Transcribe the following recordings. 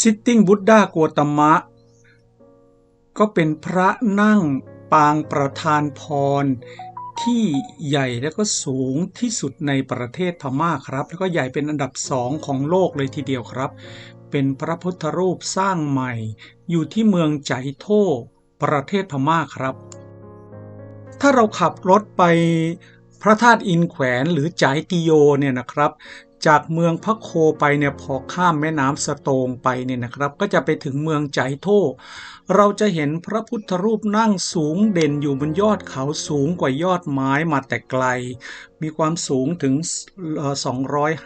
Sitting Buddha กัวตมะ ก็เป็นพระนั่งปางประธานพรที่ใหญ่และก็สูงที่สุดในประเทศพม่าครับ แล้วก็ใหญ่เป็นอันดับสองของโลกเลยทีเดียวครับ เป็นพระพุทธรูปสร้างใหม่ อยู่ที่เมืองใจโทประเทศพม่าครับ ถ้าเราขับรถไปพระธาตุอินแขวนหรือจายติโยเนี่ยนะครับ จากเมืองพระโคไปเนี่ยพอข้ามแม่น้ำสะโตงไปเนี่ยนะครับ ก็จะไปถึงเมืองใจโทเราจะเห็นพระพุทธรูปนั่งสูงเด่นอยู่บนยอดเขาสูงกว่ายอดไม้มาแต่ไกล มีความสูงถึงเอ่อ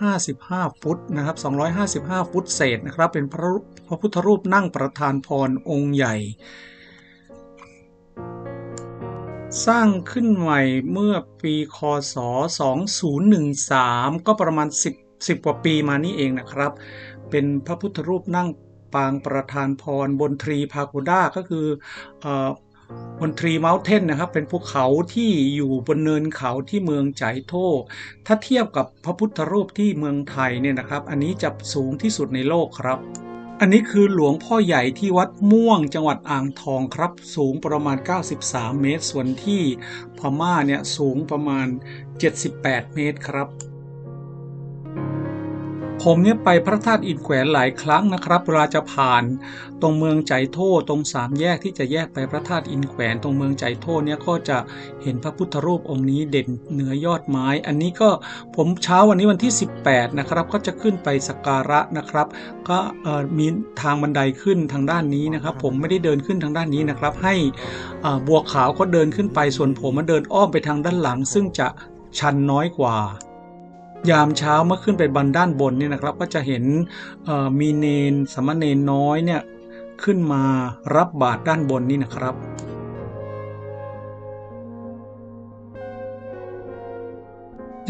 255 ฟุตนะครับ 255 ฟุตเศษนะครับ เป็นพระพระพุทธรูปนั่งประธานพรองค์ใหญ่สร้างขึ้นใหม่เมื่อปีคศ 2013 ก็ประมาณ 10 10 กว่าปีมานี่เองนะครับ เป็นพระพุทธรูปนั่งปางประธานพรบนทรีพาโกด้าก็คืออบนทรีเมลเทนนะครับ เป็นภูเขาที่อยู่บนเนินเขาที่เมืองใจโทถ้าเทียบกับพระพุทธรูปที่เมืองไทยเนี่ยนะครับ อันนี้จะสูงที่สุดในโลกครับ อันนี้คือหลวงพ่อใหญ่ที่วัดม่วงจังหวัดอ่างทองครับ สูงประมาณ 93 เมตร ส่วนที่พม่าเนี่ยสูงประมาณ 78 เมตรครับ ผมเนี่ยไปพระธาตุอินแขวนหลายครั้งนะครับเวลาจะผ่านตรงเมืองใจโทตรงสามแยกที่จะแยกไปพระธาตุอินแขวนตรงเมืองใจโทเนี่ยก็จะเห็นพระพุทธรูปองค์นี้เด่นเหนือยอดไม้ อันนี้ก็ผมเช้าวันนี้วันที่ 18นะครับก็จะขึ้นไปสักการะนะครับ ก็มีทางบันไดขึ้นทางด้านนี้นะครับ ผมไม่ได้เดินขึ้นทางด้านนี้นะครับ ให้บัวขาวก็เดินขึ้นไปส่วนผมมาเดินอ้อมไปทางด้านหลัง ซึ่งจะชันน้อยกว่า ยามเช้าเมื่อขึ้นไปบันด้านบนเนี่ยนะครับ ก็จะเห็นมีเนนสามเณรน้อยเนี่ยขึ้นมารับบาตรด้านบนนี่นะครับ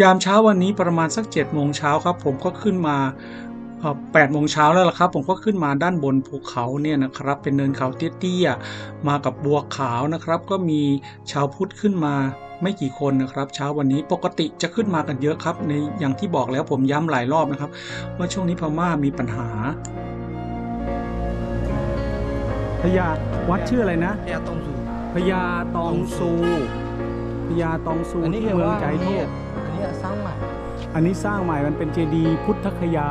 ยามเช้าวันนี้ประมาณสัก7จ็ดโมงเช้าครับ ผมก็ขึ้นมาแปดโมงเช้าแล้วล่ะครับ ผมก็ขึ้นมาด้านบนภูเขาเนี่ยนะครับ เป็นเนินเขาเตี้ยๆมากับบัวขาวนะครับ ก็มีชาวพุทธขึ้นมา ไม่กี่คนนะครับเช้าวันนี้ปกติจะขึ้นมากันเยอะครับในอย่างที่บอกแล้วผมย้ำหลายรอบนะครับ ว่าช่วงนี้พม่ามีปัญหาพญาวัดชื่ออะไรนะพญาตองสูพญาตองซูพญาตองซูอันนี้ที่คือเมืองว่าใจอันโทนี้ษอันนี้สร้างใหม่ อันนี้สร้างใหม่มันเป็นเจดีย์พุทธคยา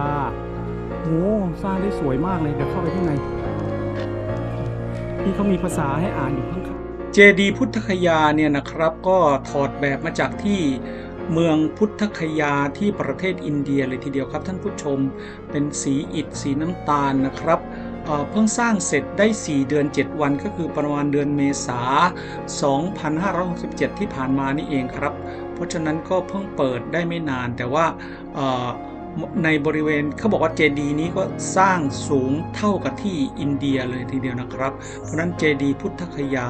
โอ้สร้างได้สวยมากเลยเดี๋ยวเข้าไปข้างในนี่เขามีภาษาให้อ่านอยู่ข้างๆ เจดีย์พุทธคยาเนี่ยนะครับก็ถอดแบบมาจากที่เมืองพุทธคยาที่ประเทศอินเดียเลยทีเดียวครับท่านผู้ชม เป็นสีอิฐสีน้ำตาลนะครับเเพิ่งสร้างเสร็จได้ 4 เดือน 7 วันก็คือประมาณเดือนเมษา 2567 ที่ผ่านมานี่เองครับ เพราะฉะนั้นก็เพิ่งเปิดได้ไม่นานแต่ว่า ในบริเวณเขาบอกว่าเจดีย์นี้ก็สร้างสูงเท่ากับที่อินเดียเลยทีเดียวนะครับ เพราะนั้นเจดีย์พุทธคยา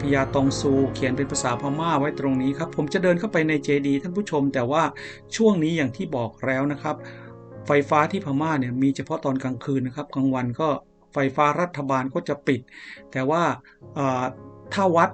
พญาตองซูเขียนเป็นภาษาพม่าไว้ตรงนี้ครับ ผมจะเดินเข้าไปในเจดีย์ท่านผู้ชม แต่ว่าช่วงนี้อย่างที่บอกแล้วนะครับ ไฟฟ้าที่พม่าเนี่ยมีเฉพาะตอนกลางคืนนะครับกลางวันก็ไฟฟ้ารัฐบาลก็จะปิด แต่ว่าถ้าวัด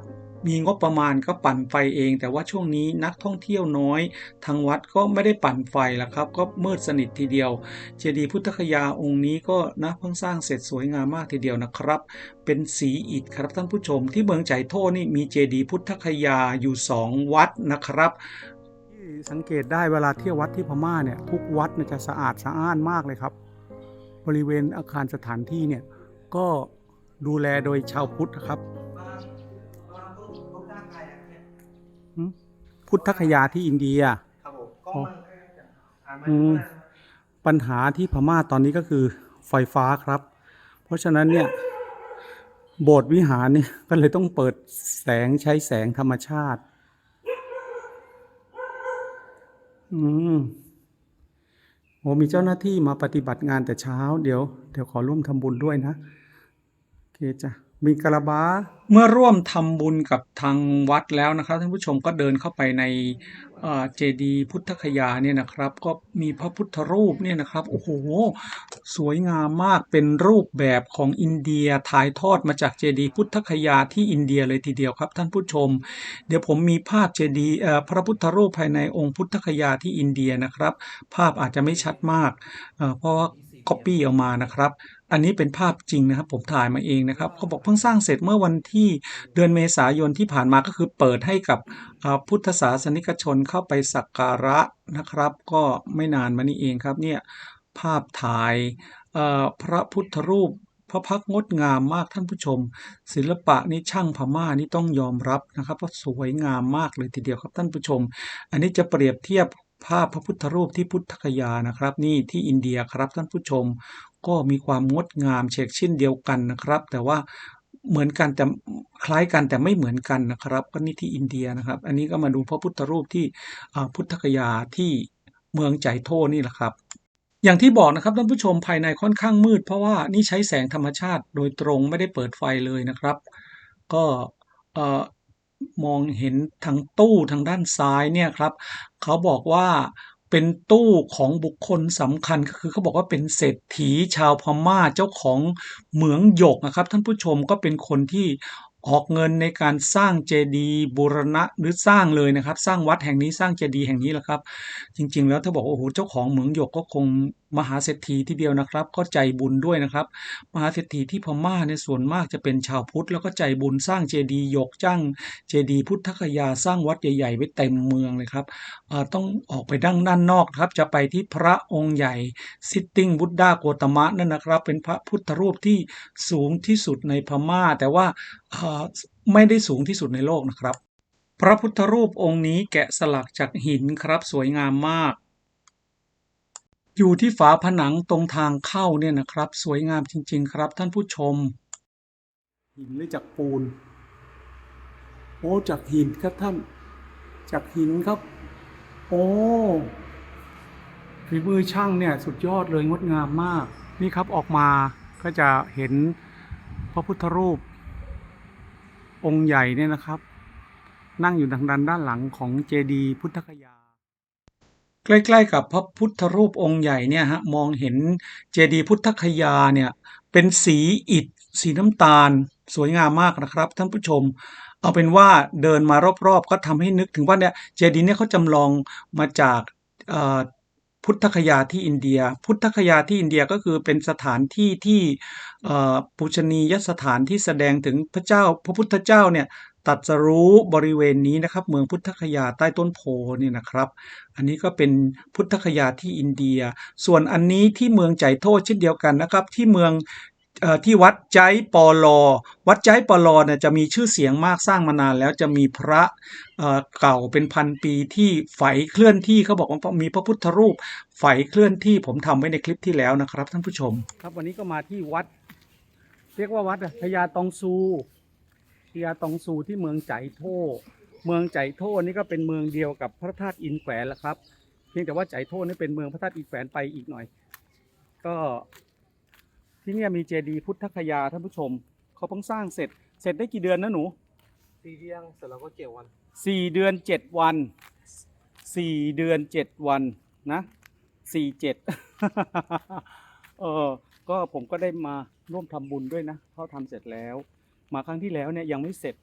มีงบประมาณก็ปั่นไฟเอง แต่ว่าช่วงนี้นักท่องเที่ยวน้อย ทางวัดก็ไม่ได้ปั่นไฟละครับ ก็มืดสนิททีเดียว เจดีย์พุทธคยาองค์นี้ก็นะเพิ่งสร้างเสร็จสวยงามมากทีเดียวนะครับ เป็นสีอิฐครับท่านผู้ชม ที่เมืองใจโทนี่มีเจดีย์พุทธคยาอยู่สองวัดนะครับสังเกตได้เวลาเที่ยววัดที่พม่าเนี่ยทุกวัดเนี่ยจะสะอาดสะอ้านมากเลยครับ บริเวณอาคารสถานที่เนี่ยก็ดูแลโดยชาวพุทธครับ พุทธคยาที่อินเดียครับผมก็มันอ่านมาอืมปัญหาที่พม่าตอนนี้ก็คือไฟฟ้าครับ เพราะฉะนั้นเนี่ย โบสถ์วิหารเนี่ยก็เลยต้องเปิดแสงใช้แสงธรรมชาติ อืมโอ้มีเจ้าหน้าที่มาปฏิบัติงานแต่เช้า เดี๋ยว เดี๋ยวขอร่วมทำบุญด้วยนะ โอเคจ้ะ มีกระบาเมื่อร่วมทำบุญกับทางวัดแล้วนะครับท่านผู้ชมก็เดินเข้าไปในเจดีย์พุทธคยาเนี่ยนะครับ ก็มีพระพุทธรูปเนี่ยนะครับโอ้โหสวยงามมากเป็นรูปแบบของอินเดียถ่ายทอดมาจากเจดีย์พุทธคยาที่อินเดียเลยทีเดียวครับ ท่านผู้ชม เดี๋ยวผมมีภาพเจดีย์พระพุทธรูปภายในองค์พุทธคยาที่อินเดียนะครับ ภาพอาจจะไม่ชัดมากเพราะว่าสี Copy เอามานะครับ อันนี้เป็นภาพจริงนะครับ ผมถ่ายมาเองนะครับเขาบอกเพิ่งสร้างเสร็จเมื่อวันที่เดือนเมษายนที่ผ่านมาก็คือเปิดให้กับพุทธศาสนิกชนเข้าไปสักการะนะครับ ก็ไม่นานมานี้เองครับเนี่ยภาพถ่ายพระพุทธรูปพระพักงดงามมากท่านผู้ชม ศิลปะนี่ช่างพม่านี่ต้องยอมรับนะครับว่าสวยงามมากเลยทีเดียวครับท่านผู้ชม อันนี้จะเปรียบเทียบ ภาพพระพุทธรูปที่พุทธคยานะครับ นี่ที่อินเดียครับท่านผู้ชม ก็มีความงดงามเฉกเช่นเดียวกันนะครับ แต่ว่าเหมือนกันแต่คล้ายกันแต่ไม่เหมือนกันนะครับก็นี่ที่อินเดียนะครับ อันนี้ก็มาดูพระพุทธรูปที่พุทธคยาที่เมืองใจโทนี่แหละครับ อย่างที่บอกนะครับท่านผู้ชมภายในค่อนข้างมืด เพราะว่านี่ใช้แสงธรรมชาติโดยตรงไม่ได้เปิดไฟเลยนะครับ ก็ มองเห็นทางตู้ทางด้านซ้ายเนี่ยครับเขาบอกว่าเป็นตู้ของบุคคลสำคัญก็คือเขาบอกว่าเป็นเศรษฐีชาวพม่าเจ้าของเหมืองหยกนะครับท่านผู้ชมก็เป็นคนที่ออกเงินในการสร้างเจดีย์บูรณะหรือสร้างเลยนะครับ สร้างวัดแห่งนี้สร้างเจดีย์แห่งนี้แหละครับ จริง ๆ แล้วถ้าบอกโอ้โหเจ้าของเหมืองหยกก็คง มหาเศรษฐีทีเดียวนะครับก็ใจบุญด้วยนะครับ มหาเศรษฐีที่พม่าในยส่วนมากจะเป็นชาวพุทธแล้วก็ใจบุญสร้างเจดีย์ยกจ้างเจดีย์พุทธคยาสร้างวัดใหญ่ๆไว้เต็มเมืองเลยครับต้องออกไปดั้งด้านนอกครับ จะไปที่พระองค์ใหญ่ซิตติ้งบุตดาโกตมะนั่นนะครับ เป็นพระพุทธรูปที่สูงที่สุดในพม่า แต่ว่าไม่ได้สูงที่สุดในโลกนะครับ พระพุทธรูปองค์นี้แกะสลักจากหินครับสวยงามมาก อยู่ที่ฝาผนังตรงทางเข้าเนี่ยนะครับ สวยงามจริง ๆ ครับท่านผู้ชม หินหรือจากปูนโอ้จากหินครับท่าน จากหินครับ โอ้ฝีมือช่างเนี่ยสุดยอดเลยงดงามมาก นี่ครับออกมาก็จะเห็นพระพุทธรูป องค์ใหญ่เนี่ยนะครับ นั่งอยู่ทางด้านด้านหลังของเจดีย์พุทธคยา ใกล้ ๆ กับพระพุทธรูปองค์ใหญ่เนี่ยฮะมองเห็นเจดีย์พุทธคยาเนี่ยเป็นสีอิฐสีน้ำตาล สวยงามมากนะครับ ท่านผู้ชม เอาเป็นว่าเดินมารอบๆ ก็ทำให้นึกถึงว่าเนี่ยเจดีย์เนี่ยเขาจำลองมาจากพุทธคยาที่อินเดีย พุทธคยาที่อินเดียก็คือเป็นสถานที่ที่ปูชนียสถานที่แสดงถึงพระเจ้า พระพุทธเจ้าเนี่ย ตัดสรู้บริเวณนี้นะครับ เมืองพุทธคยาใต้ต้นโพนี่นะครับ อันนี้ก็เป็นพุทธคยาที่อินเดีย ส่วนอันนี้ที่เมืองใจโทษเช่นเดียวกันนะครับ ที่เมืองอที่วัดใจปอลอ วัดใจปอลอเนี่ยจะมีชื่อเสียงมากสร้างมานานแล้วจะมีพระเเก่าเป็นพันปีที่ไฝเคลื่อนที่เขาบอกว่ามีพระพุทธรูปไฝเคลื่อนที่ผมทำไว้ในคลิปที่แล้วนะครับท่านผู้ชม ครับวันนี้ก็มาที่วัด เรียกว่าวัดพญาตองซู พญาตองซูที่เมืองใจโทเมืองใจโทนี่ก็เป็นเมืองเดียวกับพระธาตุอินแขวนแหละครับ เพียงแต่ว่าใจโทนี่เป็นเมืองพระธาตุอินแขวนไปอีกหน่อย ก็ที่เนี่ยมีเจดีย์พุทธคยาท่านผู้ชมเขาเพิ่งสร้างเสร็จ เสร็จได้กี่เดือนนะหนูตีเที่ยงเสร็จแล้วก็เกี่ยววันสี่เดือนเจ็ดวันสี่เดือนเจ็ดวันนะสี่เจ็ดเออก็ผมก็ได้มาร่วมทำบุญด้วยนะเขาทำเสร็จแล้ว มาครั้งที่แล้วเนี่ยยังไม่เสร็จ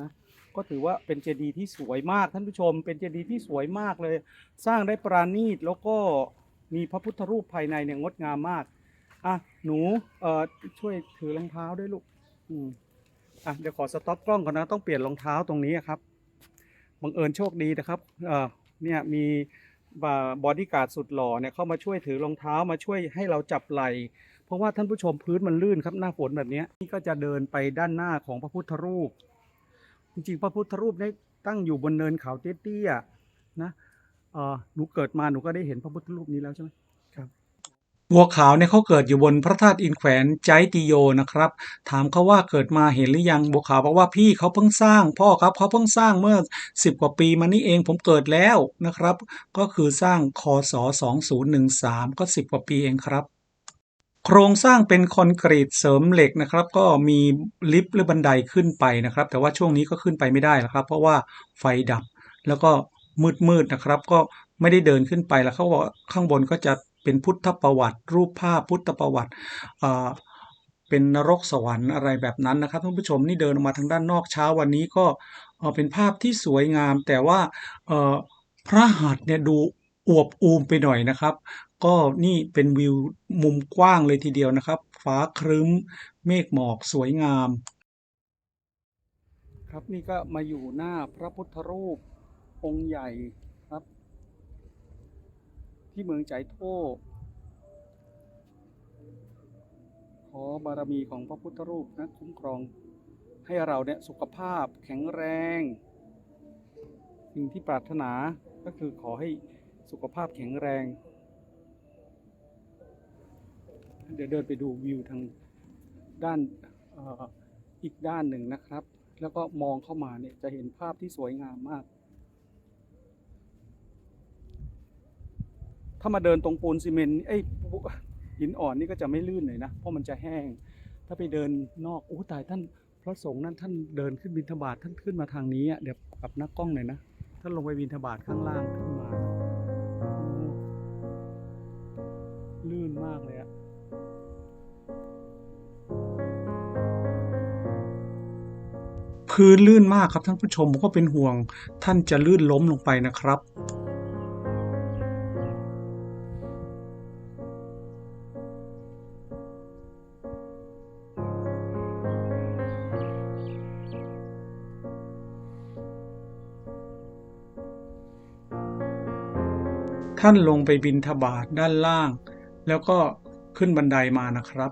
นะก็ถือว่าเป็นเจดีย์ที่สวยมากท่านผู้ชม เป็นเจดีย์ที่สวยมากเลย สร้างได้ปราณีตแล้วก็มีพระพุทธรูปภายในเนี่ยงดงามมากอะหนูเอ่อช่วยถือรองเท้าด้วยลูกอืมอะเดี๋ยวขอสต็อปกล้องก่อนนะต้องเปลี่ยนรองเท้าตรงนี้ครับบังเอิญโชคดีนะครับเอ่อเนี่ยมีบอดี้การ์ดสุดหล่อเนี่ยเข้ามาช่วยถือรองเท้ามาช่วยให้เราจับไหล่ ราะว่าท่านผู้ชมพื้นมันลื่นครับหน้าฝนแบบนี้นี่ก็จะเดินไปด้านหน้าของพระพุทธรูป จริงๆ พระพุทธรูปนี่ตั้งอยู่บนเนินเขาเตี้ยๆนะหนูเกิดมาหนูก็ได้เห็นพระพุทธรูปนี้แล้วใช่ไหมครับบัวขาวเนี่ยเขาเกิดอยู่บนพระธาตุอินแขวนใจติโยนะครับ ถามเขาว่าเกิดมาเห็นหรือยังบัวขาวบอกว่าพี่เขาเพิ่งสร้าง พ่อครับเขาเพิ่งสร้างเมื่อสิบกว่าปีมานี้เองผมเกิดแล้วนะครับ ก็คือสร้างคศ2013 ก็สิบกว่าปีเองครับ โครงสร้างเป็นคอนกรีตเสริมเหล็กนะครับ ก็มีลิฟต์หรือบันไดขึ้นไปนะครับ แต่ว่าช่วงนี้ก็ขึ้นไปไม่ได้แล้วครับ เพราะว่าไฟดับแล้วก็มืดๆนะครับ ก็ไม่ได้เดินขึ้นไปแล้วเขาบอกข้างบนก็จะเป็นพุทธประวัติ รูปภาพพุทธประวัติเป็นนรกสวรรค์อะไรแบบนั้นนะครับท่านผู้ชมนี่เดินออกมาทางด้านนอกเช้าวันนี้ก็เป็นภาพที่สวยงาม แต่ว่าพระหัตถ์เนี่ยดูอวบอูมไปหน่อยนะครับ ก็นี่เป็นวิวมุมกว้างเลยทีเดียวนะครับ ฟ้าครึ้ม เมฆหมอกสวยงาม ครับนี่ก็มาอยู่หน้าพระพุทธรูปองค์ใหญ่ครับ ที่เมืองใจโทขอบารมีของพระพุทธรูปนะคุ้มครองให้เราเนี่ยสุขภาพแข็งแรง สิ่งที่ปรารถนาก็คือขอให้สุขภาพแข็งแรง เดี๋ยวเดินไปดูวิวทางด้านอีกด้านหนึ่งนะครับ แล้วก็มองเข้ามาเนี่ยจะเห็นภาพที่สวยงามมาก ถ้ามาเดินตรงปูนซีเมนต์ไอ้ยหินอ่อนนี่ก็จะไม่ลื่นเลยนะ เพราะมันจะแห้ง ถ้าไปเดินนอกโอ้ตายท่านพระสงฆ์นั่นท่านเดินขึ้นบิณฑบาตท่านขึ้นมาทางนี้เดี๋ยวกลับน้ากล้องหน่อยนะท่านลงไปบิณฑบาตข้างล่างขึ้นมา ลื่นมากเลยอะ พื้นลื่นมากครับท่านผู้ชมผมก็เป็นห่วง ท่านจะลื่นล้มลงไปนะครับ ท่านลงไปบินทบาทด้านล่าง แล้วก็ ขึ้นบันไดมานะครับ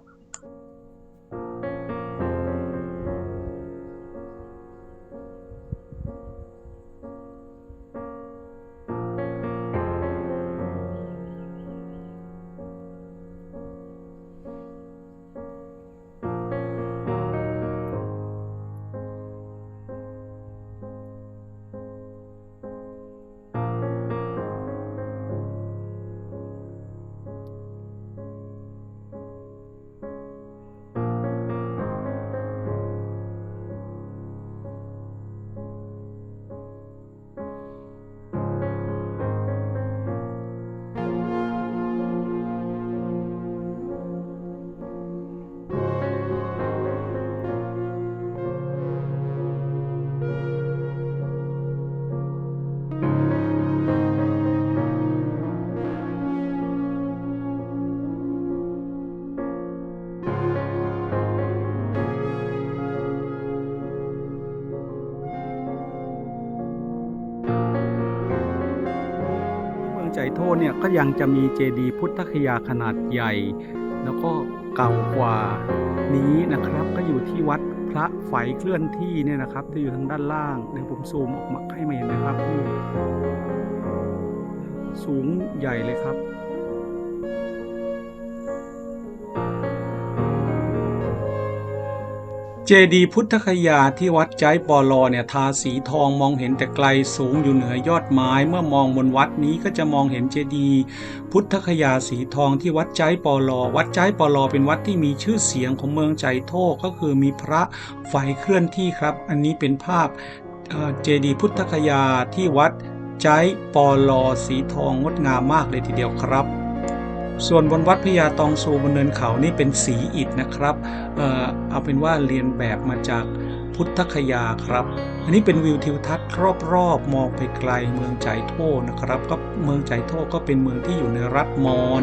โทษเนี่ยก็ยังจะมีเจดีย์พุทธคยาขนาดใหญ่ แล้วก็เก่ากว่านี้นะครับ ก็อยู่ที่วัดพระไฝเคลื่อนที่เนี่ยนะครับที่อยู่ทางด้านล่างเดี๋ยวผมซูมออกมาให้เห็นนะครับ สูงใหญ่เลยครับ เจดีย์พุทธคยาที่วัดใจปอลอเนี่ยทาสีทองมองเห็นแต่ไกลสูงอยู่เหนือยอดไม้ เมื่อมองบนวัดนี้ก็จะมองเห็นเจดีย์พุทธคยาสีทองที่วัดใจปอลอวัดใจปอลอเป็นวัดที่มีชื่อเสียงของเมืองใจโทก็คือมีพระไฟเคลื่อนที่ครับ อันนี้เป็นภาพเเจดีย์พุทธคยาที่วัดใจปอลอสีทองงดงามมากเลยทีเดียวครับ ส่วนบนวัดพญาตองซูบนเนินเขานี่เป็นสีอิฐนะครับเอ่อเอาเป็นว่าเรียนแบบมาจากพุทธคยาครับ อันนี้เป็นวิวทิวทัศน์รอบๆ มองไปไกลเมืองใจโทนะครับ ก็เมืองใจโทก็เป็นเมืองที่อยู่ในรัฐมอญ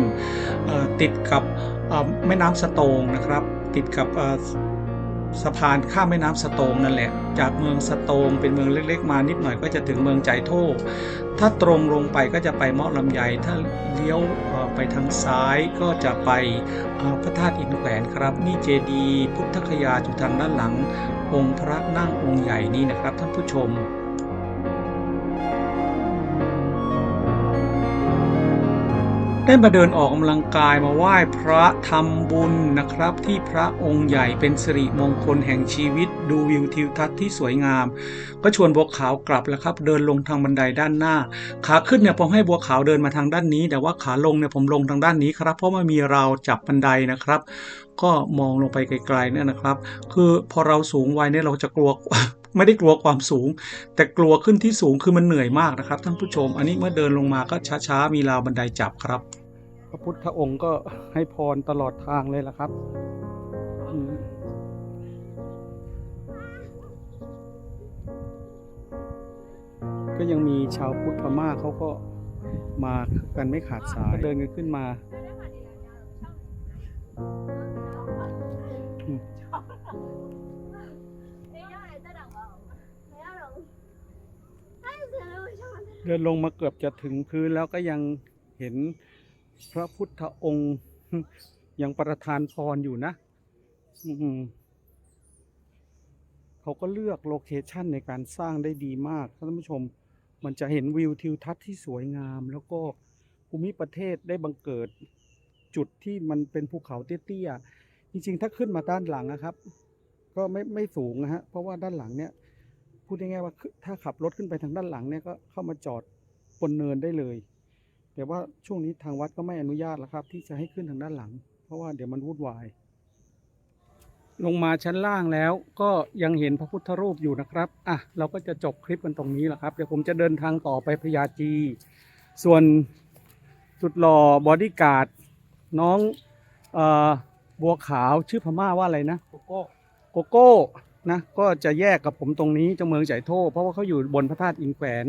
ติดกับแม่น้ำสโตงนะครับ ติดกับสะพานข้ามแม่น้ำสโตงนั่นแหละ จากเมืองสโตงเป็นเมืองเล็ก ๆ มานิดหน่อยก็จะถึงเมืองใจโทถ้าตรงลงไปก็จะไปเมาะลำไยถ้าเลี้ยว อ่อไปทางซ้ายก็จะไปพระธาตุอินแขวนครับ นี่เจดีย์พุทธคยาอยู่ทางด้านหลัง องค์พระนั่งองค์ใหญ่นี่นะครับท่านผู้ชม ได้มาเดินออกกำลังกายมาไหว้พระทำบุญนะครับ ที่พระองค์ใหญ่เป็นสิริมงคลแห่งชีวิต ดูวิวทิวทัศน์ที่สวยงาม ก็ชวนบัวขาวกลับแล้วครับ เดินลงทางบันไดด้านหน้า ขาขึ้นเนี่ยผมให้บัวขาวเดินมาทางด้านนี้ แต่ว่าขาลงเนี่ยผมลงทางด้านนี้ครับ เพราะว่ามีราวจับบันไดนะครับก็มองลงไปไกลๆเนี่ยนะครับ คือพอเราสูงวัยเนี่ยเราจะกลัวไม่ได้กลัวความสูง แต่กลัวขึ้นที่สูงคือมันเหนื่อยมากนะครับท่านผู้ชม อันนี้เมื่อเดินลงมาก็ช้าๆมีราวบันไดจับครับ พระพุทธองค์ก็ให้พรตลอดทางเลยล่ะครับก็ยังมีชาวพุทธพม่าเขาก็มากันไม่ขาดสายเดินกันขึ้นมา เดินลงมาเกือบจะถึงพื้นแล้วก็ยังเห็น พระพุทธองค์ยังประทานพรอยู่นะเขาก็เลือกโลเคชันในการสร้างได้ดีมากท่านผู้ชม มันจะเห็นวิวทิวทัศน์ที่สวยงาม แล้วก็ภูมิประเทศได้บังเกิดจุดที่มันเป็นภูเขาเตี้ยๆจริงๆ ถ้าขึ้นมาด้านหลังนะครับ ก็ไม่ไม่สูงนะฮะเพราะว่าด้านหลังเนี่ยพูดง่ายๆว่าถ้าขับรถขึ้นไปทางด้านหลังเนี่ยก็เข้ามาจอดบนเนินได้เลย แต่ว่าช่วงนี้ทางวัดก็ไม่อนุญาตแล้วครับ ที่จะให้ขึ้นทางด้านหลัง เพราะว่าเดี๋ยวมันวุ่นวาย ลงมาชั้นล่างแล้วก็ยังเห็นพระพุทธรูปอยู่นะครับอะเราก็จะจบคลิปกันตรงนี้แหละครับ เดี๋ยวผมจะเดินทางต่อไปพญาจี ส่วนสุดหล่อบอดี้การ์ดน้องเอ่อบัวขาวชื่อพม่าว่าอะไรนะโกโก้โกโก้นะก็จะแยกกับผมตรงนี้เจ้าเมืองใจโทเพราะว่าเขาอยู่บนพระธาตุอินแขวน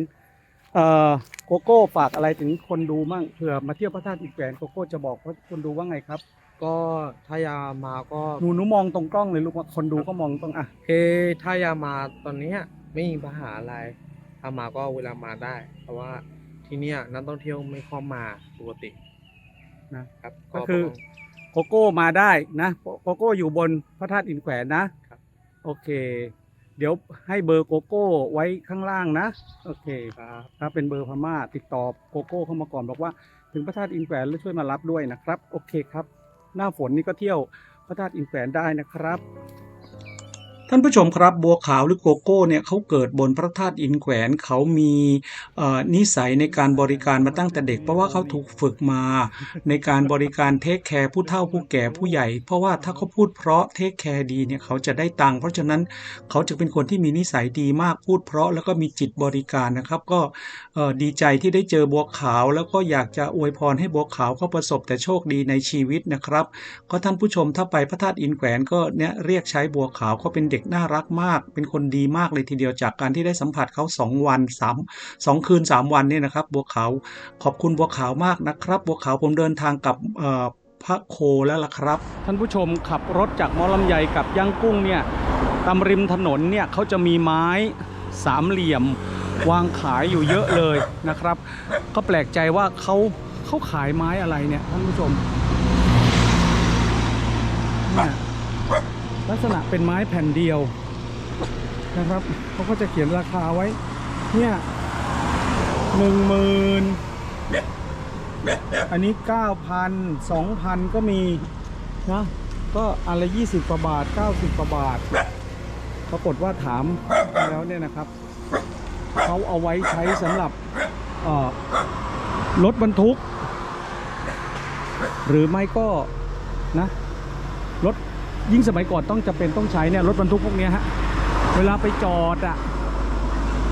เอ่อโกโก้ฝากอะไรถึงคนดูมั่งเผื่อมาเที่ยวพระธาตุอินแขวนโกโก้จะบอกคนดูว่าไงครับก็ถ้ายามาก็หนูหนูมองตรงกล้องเลยลูกว่าคนดูก็มองตรงอะเอถ้ายามาตอนเนี้ยไม่มีปัญหาอะไรถ้ามาก็เวลามาได้ เพราะว่าที่เนี้ยนักท่องเที่ยวไม่เข้ามาปกตินะครับก็ก็คือต้องโกโก้มาได้นะโกโก้อยู่บนพระธาตุอินแขวนนะครับโอเค เดี๋ยวให้เบอร์โกโก้ไว้ข้างล่างนะ โอเคครับครับเป็นเบอร์พม่าติดต่อโกโก้เข้ามาก่อนบอกว่าถึงพระธาตุอินแขวนแล้วช่วยมารับด้วยนะครับ โอเคครับ หน้าฝนนี่ก็เที่ยวพระธาตุอินแขวนได้นะครับ ท่านผู้ชมครับบัวขาวหรือโกโก้เนี่ยเขาเกิดบนพระธาตุอินแขวนเขามีนิสัยในการบริการมาตั้งแต่เด็ก เพราะว่าเขาถูกฝึกมาในการบริการเทคแคร์ผู้เฒ่าผู้แก่ผู้ใหญ่ เพราะว่าถ้าเขาพูดเพราะเทคแคร์ดีเนี่ยเขาจะได้ตังค์เพราะฉะนั้นเขาจะเป็นคนที่มีนิสัยดีมากพูดเพราะแล้วก็มีจิตบริการนะครับ ก็ดีใจที่ได้เจอบัวขาว แล้วก็อยากจะอวยพรให้บัวขาวเขาประสบแต่โชคดีในชีวิตนะครับ ก็ท่านผู้ชมถ้าไปพระธาตุอินแขวนก็เนี่ยเรียกใช้บัวขาวเขาเป็นเด็กน่ารักมาก เป็นคนดีมากเลยทีเดียวจากการที่ได้สัมผัสเขาสองวันสามสองคืนสามวันเนี่ยนะครับ บัวขาวขอบคุณบัวขาวมากนะครับ บัวขาวผมเดินทางกับพระโคแล้วล่ะครับ ท่านผู้ชมขับรถจากมอลำไยกับย่างกุ้งเนี่ยตามริมถนนเนี่ยเขาจะมีไม้สามเหลี่ยม วางขายอยู่เยอะเลยนะครับ ก็แปลกใจว่าเขาเขาขายไม้อะไรเนี่ยท่านผู้ชมเนี่ยลักษณะเป็นไม้แผ่นเดียวนะครับเขาก็จะเขียนราคาไว้ เนี่ยหนึ่งหมื่นอันนี้เก้าพันสองพันก็มีนะก็อันละยี่สิบกว่าบาทเก้าสิบกว่าบาทปรากฏว่าถามแล้วเนี่ยนะครับ เขาเอาไว้ใช้สำหรับรถบรรทุก หรือไม่ก็นะรถยิ่งสมัยก่อนต้องจะเป็นต้องใช้เนี่ยรถบรรทุกพวกนี้ฮะเวลาไปจอดอะ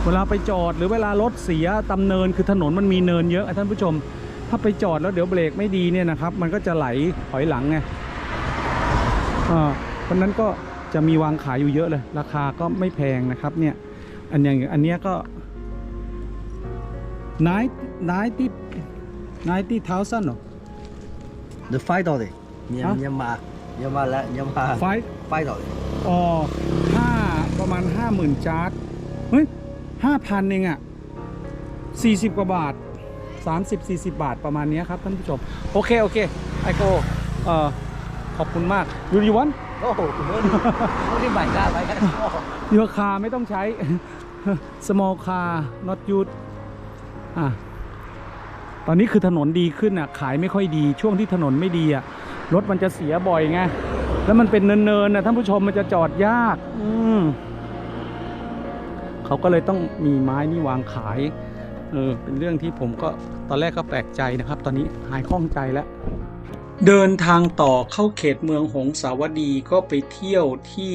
เวลาไปจอดหรือเวลารถเสียตำเนินคือถนนมันมีเนินเยอะท่านผู้ชม ถ้าไปจอดแล้วเดี๋ยวเบรกไม่ดีเนี่ยนะครับ มันก็จะไหลถอยหลังไงอ่าเพราะนั้นก็จะมีวางขายอยู่เยอะเลย ราคาก็ไม่แพงนะครับเนี่ย อันอย่างอันเนี้ยก็นายนายที่นายที่เท้าสั้นเหรอ The five dollar. Hả? Nhưng nhưng mà nhưng mà lại nhưng mà ไฟ five dollar. อ๋อห้าประมาณห้าหมื่นจาร์ดเฮ้ยห้าพันเองอะสี่สิบกว่าบาทสามสิบสี่สิบบาทประมาณเนี้ยครับท่านผู้ชม โอเค โอเคไอโกเอ่อขอบคุณมากยูริวัน Oh, muốn đi bảy ra bảy ra. เรือคาไม่ต้องใช้ small car not use อะตอนนี้คือถนนดีขึ้นอะ ขายไม่ค่อยดี ช่วงที่ถนนไม่ดีอะ รถมันจะเสียบ่อยไง แล้วมันเป็นเนินๆนะท่านผู้ชมมันจะจอดยาก อืมเขาก็เลยต้องมีไม้นี่วางขาย เออ เป็นเรื่องที่ผมก็ตอนแรกก็แปลกใจนะครับ ตอนนี้หายข้องใจแล้ว เดินทางต่อเข้าเขตเมืองหงสาวดีก็ไปเที่ยวที่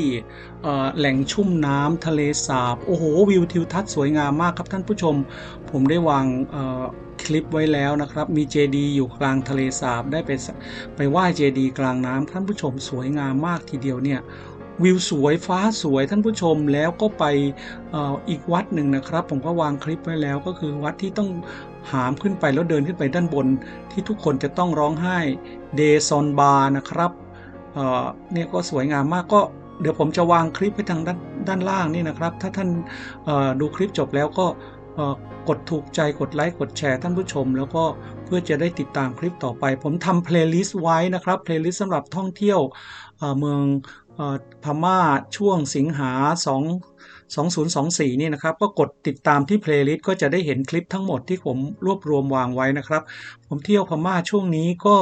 แหล่งชุ่มน้ำทะเลสาบ โอ้โห วิวทิวทัศน์สวยงามมากครับท่านผู้ชม ผมได้วางคลิปไว้แล้วนะครับ มีเจดีอยู่กลางทะเลสาบได้ไปไปไหว้เจดีกลางน้ำท่านผู้ชมสวยงามมากทีเดียวเนี่ยวิวสวยฟ้าสวยท่านผู้ชมแล้วก็ไปอออีกวัดหนึ่งนะครับ ผมก็วางคลิปไว้แล้วก็คือวัดที่ต้อง หามขึ้นไปแล้วเดินขึ้นไปด้านบนที่ทุกคนจะต้องร้องไห้เดซอนบาร์นะครับเนี่ยก็สวยงามมากก็เดี๋ยวผมจะวางคลิปไว้ทางด้านด้านล่างนี่นะครับ ถ้าท่านดูคลิปจบแล้วก็กดถูกใจกดไลค์กดแชร์ท่านผู้ชม แล้วก็เพื่อจะได้ติดตามคลิปต่อไป ผมทำเพลย์ลิสต์ไว้นะครับเพลย์ลิสต์สำหรับท่องเที่ยวเมืองพม่าช่วงสิงหา 2 2024 นี่นะครับ ก็กดติดตามที่เพลย์ลิสต์ก็จะได้เห็นคลิปทั้งหมดที่ผมรวบรวมวางไว้นะครับ ผมเที่ยวพม่าช่วงนี้ก็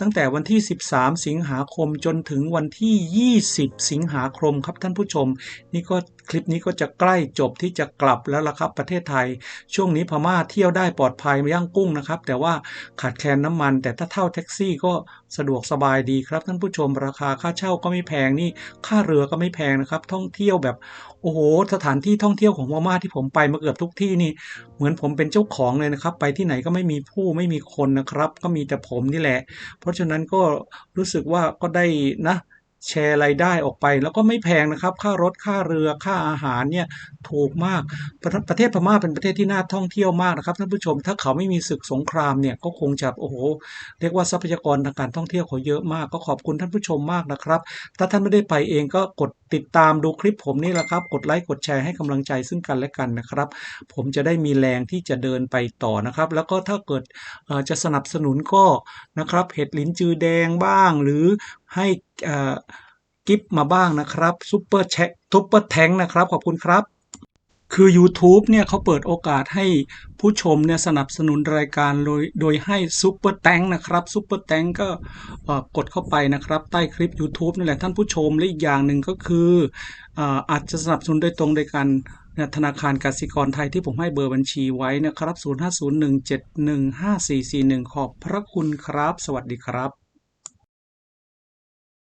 ตั้งแต่วันที่ 13 สิงหาคมจนถึงวันที่ 20 สิงหาคมครับท่านผู้ชม นี่ก็คลิปนี้ก็จะใกล้จบที่จะกลับแล้วละครับประเทศไทย ช่วงนี้พม่าเที่ยวได้ปลอดภัยย่างกุ้งนะครับ แต่ว่าขาดแคลนน้ำมัน แต่ถ้าเท่าแท็กซี่ก็สะดวกสบายดีครับท่านผู้ชมราคาค่าเช่าก็ไม่แพงนี่ค่าเรือก็ไม่แพงนะครับ ท่องเที่ยวแบบโอ้โหสถานที่ท่องเที่ยวของพม่าที่ผมไปมาเกือบทุกที่นี่ เหมือนผมเป็นเจ้าของเลยนะครับ ไปที่ไหนก็ไม่มีผู้ไม่มีคนนะครับ ก็มีแต่ผมนี่แหละ เพราะฉะนั้นก็รู้สึกว่าก็ได้นะ แชร์รายได้ออกไป แล้วก็ไม่แพงนะครับ ค่ารถค่าเรือค่าอาหารเนี่ยถูกมากประประเทศพม่าเป็นประเทศที่น่าท่องเที่ยวมากนะครับท่านผู้ชม ถ้าเขาไม่มีศึกสงครามเนี่ยก็คงจะโอ้โหเรียกว่าทรัพยากรทางการท่องเที่ยวเขาเยอะมาก ก็ขอบคุณท่านผู้ชมมากนะครับ ถ้าท่านไม่ได้ไปเองก็กดติดตามดูคลิปผมนี่แหละครับ กดไลค์กดแชร์ให้กำลังใจซึ่งกันและกันนะครับ ผมจะได้มีแรงที่จะเดินไปต่อนะครับ แล้วก็ถ้าเกิดจะสนับสนุนก็นะครับเห็ดลิ้นจือแดงบ้าง หรือ ให้กิฟต์มาบ้างนะครับซุปเปอร์แช็คซุปเปอร์แทงนะครับ ขอบคุณครับ คือ YouTube เนี่ยเขาเปิดโอกาสให้ผู้ชมเนี่ยสนับสนุนรายการโดยโดยให้ซุปเปอร์แตงนะครับซุปเปอร์แตงก็กดเข้าไปนะครับ ใต้คลิป YouTube นี่แหละท่านผู้ชมและอีกอย่างหนึ่งก็คืออาจจะสนับสนุนโดยตรงโดยการธนาคารกสิกรไทยที่ผมให้เบอร์บัญชีไว้นะครับ 0501715441 ขอบพระคุณครับ สวัสดีครับ